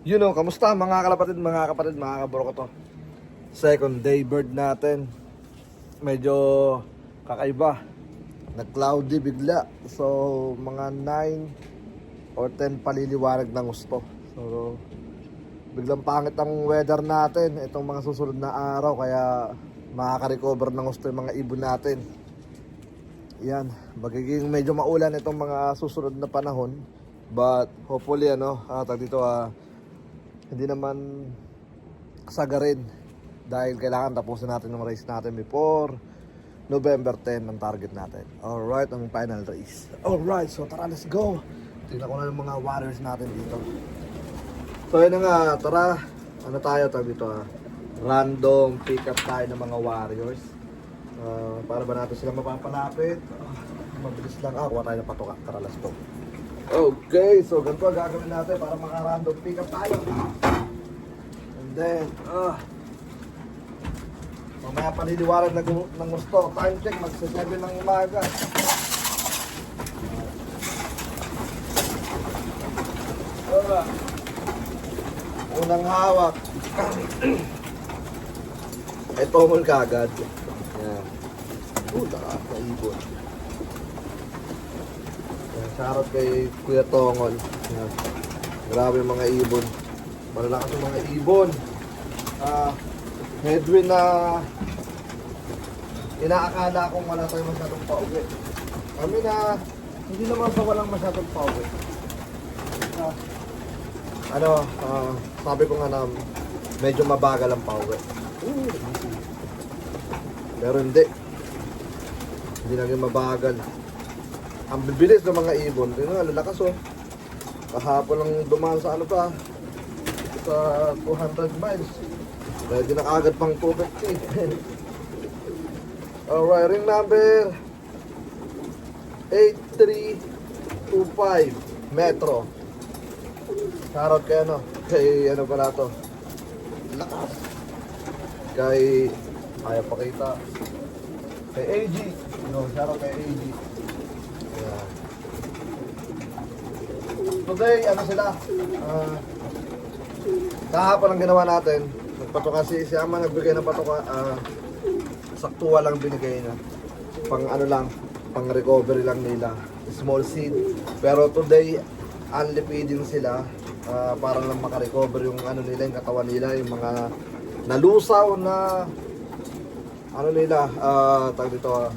You know, kamusta mga kalapatid, mga kapatid, mga kaburo ko to. Second day bird natin. Medyo kakaiba. Nag-cloudy bigla. So, mga 9 or 10 paliliwanag ng gusto. So, biglang pangit ang weather natin itong mga susunod na araw kaya makaka-recover ng gusto yung mga ibon natin. Yan, magiging medyo maulan itong mga susunod na panahon. But hopefully ano, ah, tag dito ah, hindi naman sagarin dahil kailangan tapusin natin yung race natin before November 10 ang target natin. Alright, ang final race. Alright, so tara, let's go. Tingnan ko na yung mga waters natin dito. So yun nga, tara. Ano tayo tayo dito ah? Random pick up tayo ng mga warriors. Ah, para ba natin sila mapapalapit? Ah, mabilis lang. Ah, kuha tayo ng patoka. Tara, let's go. Okay, so ganito ang gagawin natin para maka-random pick up tayo. And then, ah, mamaya paniliwanag ng, ng gusto. Time check, magsa-7 ng umaga. Ah, unang hawak. Ito mul kagad. Yan. Uh, lakas na ibon. Yan, shoutout kay Kuya Tongol. Yan. Grabe mga ibon. Malalakas yung mga ibon. Ah, headwind na inaakala kong wala tayo masyadong pauwi. Kami na hindi naman sa walang masyadong pauwi. Ah, ano, ah, sabi ko nga na medyo mabagal ang pauwi. Pero hindi. Hindi naging mabagal. Ang bibilis ng mga ibon. Tingnan nga, lalakas oh. Kahapon lang dumaan sa ano pa. Sa 200 miles. Pwede na kagad pang 250. Alright, ring number 8325 Metro. Shoutout kay ano, kay ano pala to. Lakas. Kay ayaw pakita. Kay AG. No, shoutout kay AG. Today, ano sila? Ah, kahapon ang ginawa natin. Nagpatoka si si Ama nagbigay ng patoka. ah, saktuwa lang binigay niya. Pang ano lang, pang recovery lang nila. Small seed. Pero today, feeding sila ah, para lang makarecover yung ano nila, yung katawan nila, yung mga nalusaw na ano nila, ah, tag dito, ah,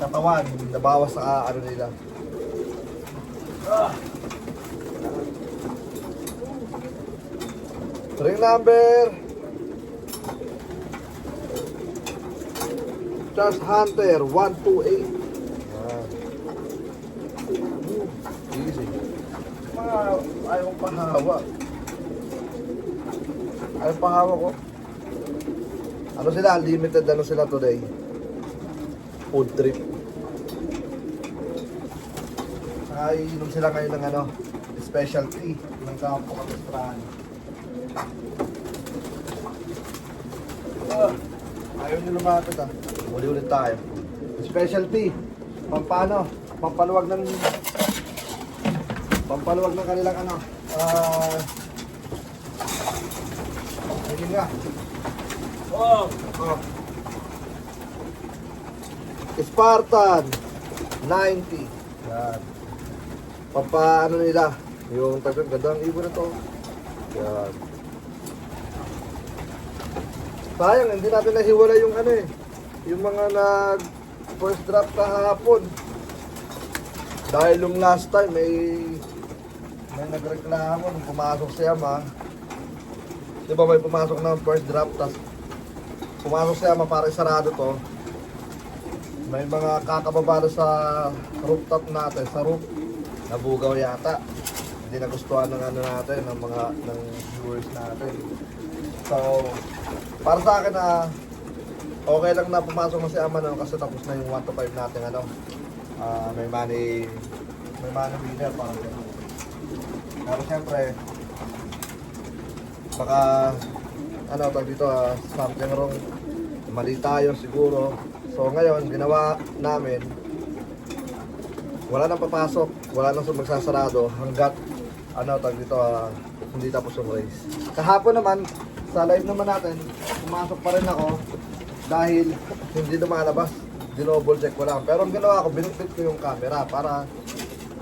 katawan, nabawas sa ah, ano nila. Ah. Ring number Charles Hunter 128 Yan. Easy Mga ayaw pahawa Ayaw pahawa ko Ano sila? Limited ano sila today Food trip Ay, inom sila ngayon ng ano Specialty ng Campo Capistrano Ah, ayaw nyo lumapit ah. Muli ulit tayo. Specialty. Pampano? Pampaluwag ng... Pampaluwag ng kanilang ano. Ah... Uh, nga. Oh! Oh. Spartan 90. Yan. Pampa ano nila. Yung tagang gandang ibon na to. Yan. Sayang, hindi natin nahiwala yung ano eh. Yung mga nag first drop kahapon. Dahil yung last time may may nagreklamo nung pumasok si Ama. Di ba may pumasok ng first drop tas pumasok si Ama para isarado to. May mga kakababalo sa rooftop natin, sa roof. Nabugaw yata. Hindi nagustuhan ng ano natin, ng mga ng viewers natin. So, para sa akin na okay lang na pumasok na si Ama no, kasi tapos na yung 1 to 5 natin ano. Ah, may money may money winner parang ganun. Pero syempre baka ano tawag dito ah, something wrong mali tayo siguro so ngayon ginawa namin wala nang papasok wala nang magsasarado hanggat ano tag dito ah, hindi tapos yung race. Kahapon naman sa live naman natin, pumasok pa rin ako dahil hindi lumalabas. Dinouble check ko lang. Pero ang ginawa ko, binukbit ko yung camera para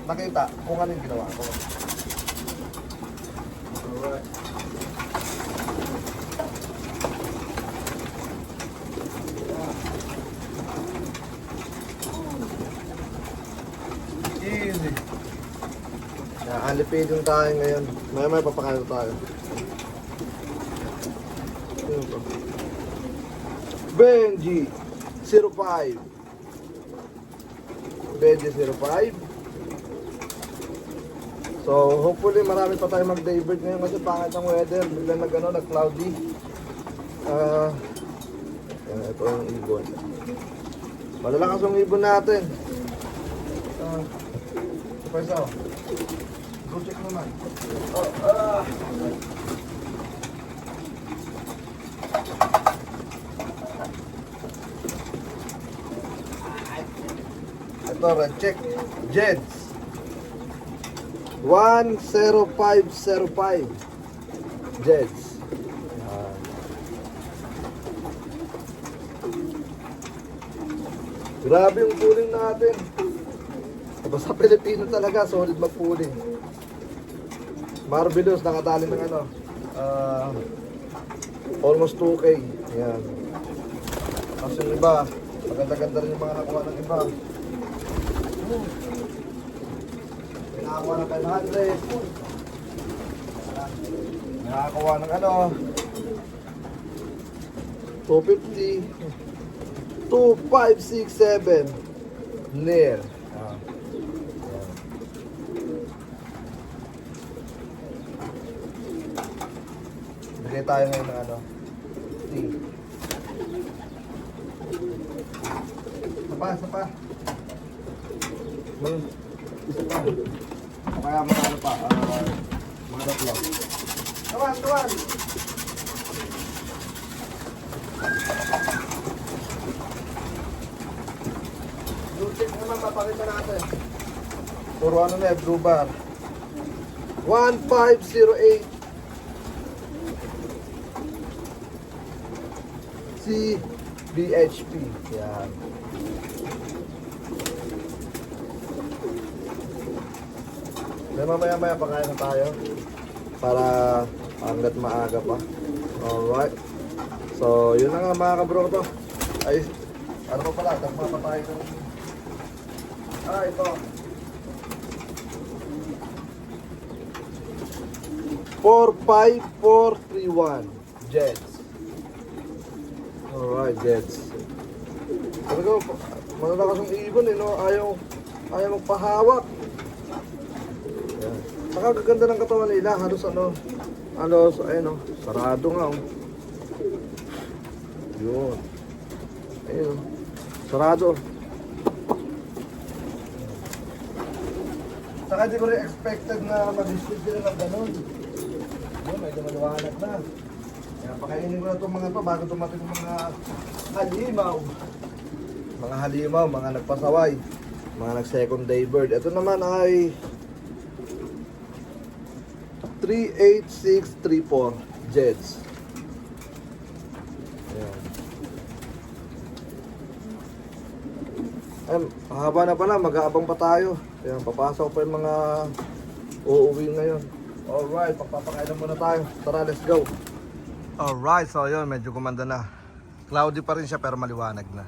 nakita kung ano yung ginawa ko. Alright. Easy. Yeah, alipidin tayo ngayon. Maya maya papakain tayo. Ano? Benji 05 Benji 05 So hopefully marami pa tayo mag-daybird ngayon kasi pangit ang weather. Biglang nag ano, nag-cloudy. Ah, yan, ito yung ibon. Malalakas yung ibon natin. Ah, ito pa isa. oh. Ah. Ito, red check. Jeds. 10505. Jeds. Grabe yung pooling natin. Sa Pilipino talaga, solid mag-pooling. Marvelous, nakatali ng ano, ah, almost 2K. Yan. Tapos yung iba, maganda-ganda rin yung mga nakuha ng iba. Nakakuha ng 500. May Nakakuha ng ano, 250. 2567 Nair. Ah. Yan. Bigay tayo ngayon ng ano. Tea. Isa pa, isa pa. Mga, isa pa. O kaya mga ano pa, ah, mga tatlo. Kawan, kawan! Blue tick naman papakita natin. Puro ano na eh, blue bar. 1508 si BHP. Yan. May mamaya maya pakain na tayo para hanggat maaga pa. Alright. So, yun na nga mga kabro to. Ay, ano pa pala, tagma pa tayo ng... Ah, ito. 45431 Jets. Alright, Jets. Talaga, malalakas ang ibon eh, no? Ayaw, ayaw magpahawak. Yan. Saka gaganda ng katawan nila, halos ano, halos, ayun oh, sarado nga oh. Yun. Ayun oh. Sarado. Saka di ko rin expected na mag-split sila ng ganun. Yun, medyo maliwanag na. Pakainin ko na itong mga to bago dumating yung mga halimaw. Mga halimaw, mga nagpasaway. Mga nag-second day bird. Ito naman ay 38634 Jeds. Ayan. Ay, haba na pala, mag-aabang pa tayo. Ayan, papasok pa yung mga uuwi ngayon. Alright, pagpapakailan muna tayo. Tara, let's go. Alright, so yun, medyo kumanda na. Cloudy pa rin siya pero maliwanag na.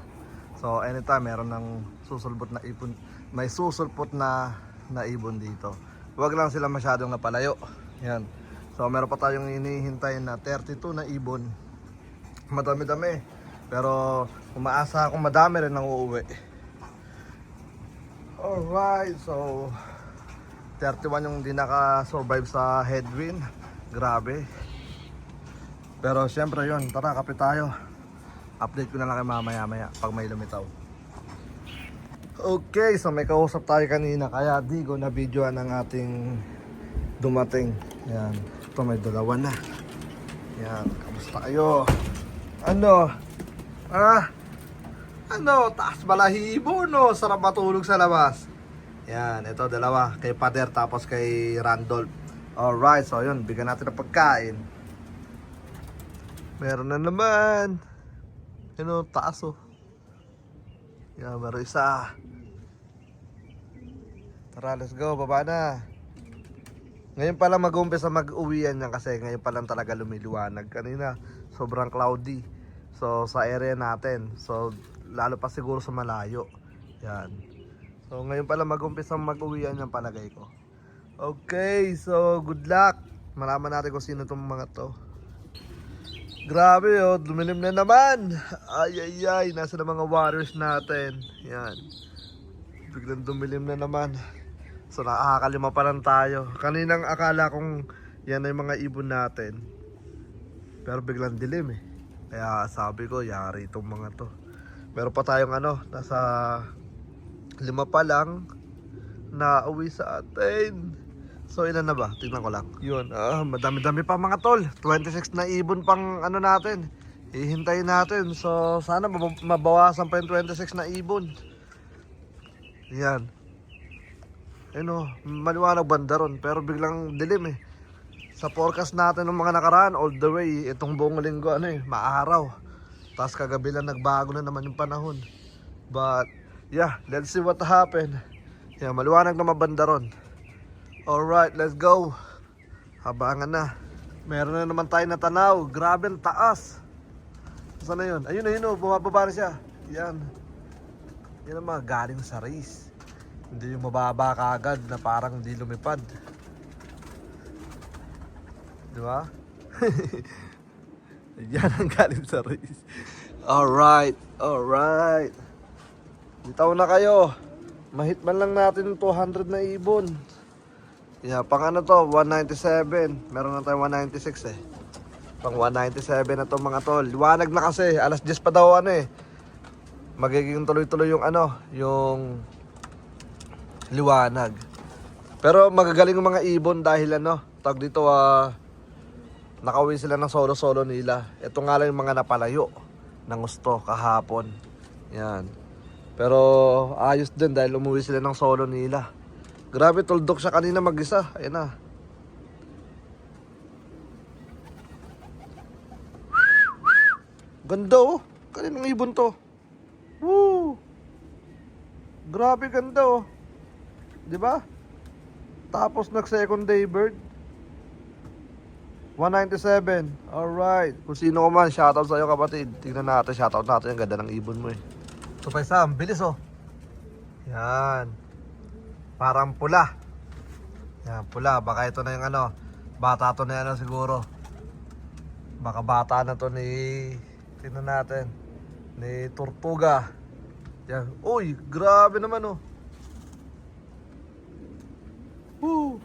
So anytime meron ng susulpot na ipon, may susulpot na na ibon dito. Huwag lang sila masyadong napalayo. Yan. So meron pa tayong hinihintay na 32 na ibon. Madami-dami. Pero umaasa akong madami rin ang uuwi. Alright, so 31 yung di naka-survive sa headwind. Grabe. Pero syempre yun, tara kape tayo. Update ko na lang kay mamaya maya pag may lumitaw. Okay, so may kausap tayo kanina kaya di ko na videoan ang ating dumating. Yan, ito may dalawa na. Yan, kamusta kayo? Ano? Ah? Ano? Taas balahibo no? Sarap matulog sa labas. Yan, ito dalawa. Kay Pader tapos kay Randolph. Alright, so yun, bigyan natin ng pagkain. Meron na naman. Yun o, taas o. Yan, meron isa. Tara, let's go, baba na. Ngayon pa lang mag-umpisa mag-uwian yan kasi ngayon pa lang talaga lumiliwanag. Kanina, sobrang cloudy. So, sa area natin. So, lalo pa siguro sa malayo. Yan. So, ngayon pa lang mag-umpisa mag-uwian yung palagay ko. Okay, so good luck. Malaman natin kung sino tong mga to. Grabe oh, dumilim na naman. Ay ay ay, nasa na mga warriors natin. Yan. Biglang dumilim na naman. So nakakalima pa lang tayo. Kaninang akala kong yan ay mga ibon natin. Pero biglang dilim eh. Kaya sabi ko, yari itong mga to. Meron pa tayong ano, nasa lima pa lang na uwi sa atin. So ilan na ba? Tingnan ko lang. Yun, ah, madami-dami pa mga tol. 26 na ibon pang ano natin. Hihintayin natin. So sana mab- mabawasan pa yung 26 na ibon. Yan. Ano, maliwanag banda ron. Pero biglang dilim eh. Sa forecast natin ng mga nakaraan, all the way, itong buong linggo, ano eh, maaraw. Tapos kagabi lang nagbago na naman yung panahon. But, yeah, let's see what happen. Yeah, maliwanag na mabanda ron. Alright, let's go. Habangan na. Meron na naman tayo na tanaw. Grabe ang taas. Saan na yun? Ayun na yun, oh, bumababa na siya. Yan. Yan ang mga galing sa race. Hindi yung mababa kaagad na parang hindi lumipad. Di ba? Yan ang galing sa race. Alright, alright. Bitaw na kayo. Mahit man lang natin yung 200 na ibon. Yeah, pang ano to, 197. Meron na tayong 196 eh. Pang 197 na to mga tol. Liwanag na kasi, alas 10 pa daw ano eh. Magiging tuloy-tuloy yung ano, yung liwanag. Pero magagaling mga ibon dahil ano, tag dito ah, nakauwi sila ng solo-solo nila. Ito nga lang yung mga napalayo ng gusto kahapon. Yan. Pero ayos din dahil umuwi sila ng solo nila. Grabe, tuldok siya kanina mag-isa. Ayan na. Ganda oh. Kaninang ibon to. Woo! Grabe ganda oh. 'Di ba? Tapos nag second day bird. 197. Alright. Kung sino ko man, shoutout sa'yo kapatid. Tingnan natin, shoutout natin. Ang ganda ng ibon mo eh. So, paisa, ang bilis oh. Yan. Parang pula. Yan, pula. Baka ito na yung ano. Bata to na ano siguro. Baka bata na to ni... Tingnan natin. Ni Tortuga. Yan. Uy, grabe naman oh. Woo!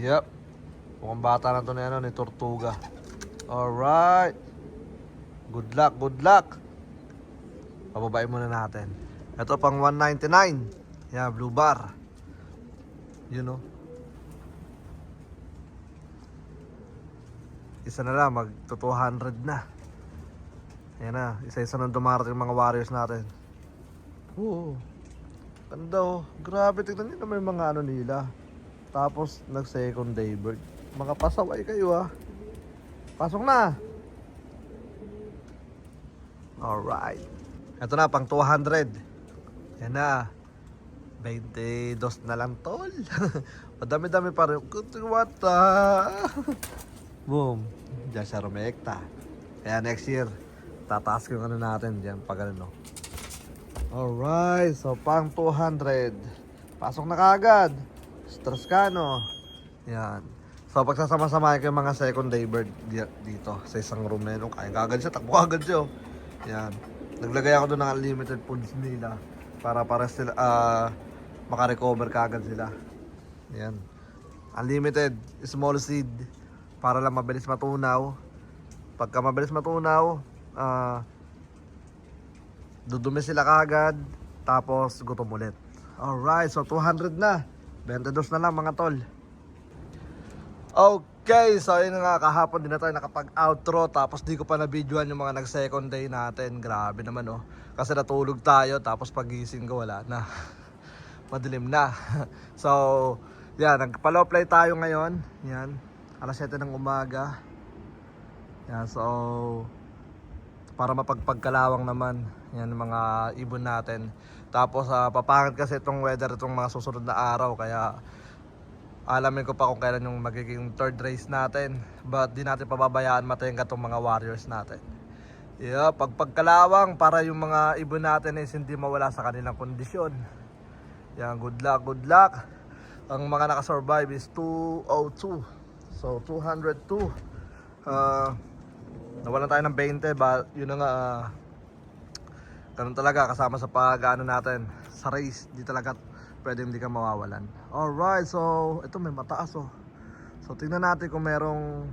Yep. Mukhang bata na to ni ano, ni Tortuga. Alright. Good luck, good luck. Pababain muna natin. Ito pang 199. Yeah, blue bar. You know. Isa na lang, mag 200 na. Yan na, isa-isa nang dumarating mga warriors natin. Oo. Ganda oh. Grabe, tignan nyo naman yung mga ano nila. Tapos, nag second day bird. Mga kayo ah. Pasok na. Alright. Ito na, pang 200. Yan na. 22 na lang tol. Madami-dami pa rin. Kutuwata. Boom. Diyan siya rumekta. Kaya next year, tataas ko yung ano natin diyan pag ano. Alright, so pang 200. Pasok na kagad. Stress ka no. Yan. So pagsasama-samahin ko yung mga second di- dito sa isang room na yun. Kaya kagad siya, takbo agad siya. oh. Yan. Naglagay ako doon ng unlimited foods nila para para sila ah makarecover kagad sila. Yan. Unlimited small seed para lang mabilis matunaw. Pagka mabilis matunaw, ah dudumi sila kagad tapos gutom ulit. Alright, so 200 na. 22 na lang mga tol. Okay, so yun nga kahapon din na tayo nakapag-outro tapos di ko pa na-videoan yung mga nag-second day natin. Grabe naman oh. Kasi natulog tayo tapos pagising ko wala na. madilim na. so, yan, nagpa-low play tayo ngayon. Yan, alas 7 ng umaga. Yan, so, para mapagpagkalawang naman. Yan, mga ibon natin. Tapos, uh, papangit kasi itong weather itong mga susunod na araw. Kaya, alamin ko pa kung kailan yung magiging third race natin. But di natin pababayaan matayin itong mga warriors natin. Yeah, pag pagkalawang para yung mga ibon natin is hindi mawala sa kanilang kondisyon. Yan, good luck, good luck. Ang mga nakasurvive is 202. So, 202. Uh, nawalan tayo ng 20, but yun na nga, ah, ganun talaga kasama sa pag-ano natin sa race. Di talaga pwede hindi ka mawawalan. Alright, so ito may mataas oh. So tingnan natin kung merong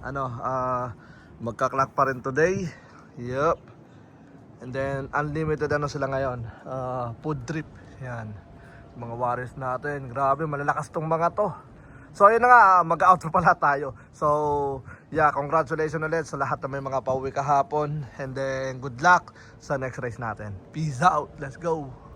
ano, ah magka-clock pa rin today. Yup. And then unlimited ano sila ngayon. ah food trip. Yan. Mga warriors natin. Grabe, malalakas tong mga to. So ayun na nga, mag-outro pala tayo. So yeah, congratulations ulit sa lahat na may mga pauwi kahapon. And then good luck sa next race natin. Peace out. Let's go.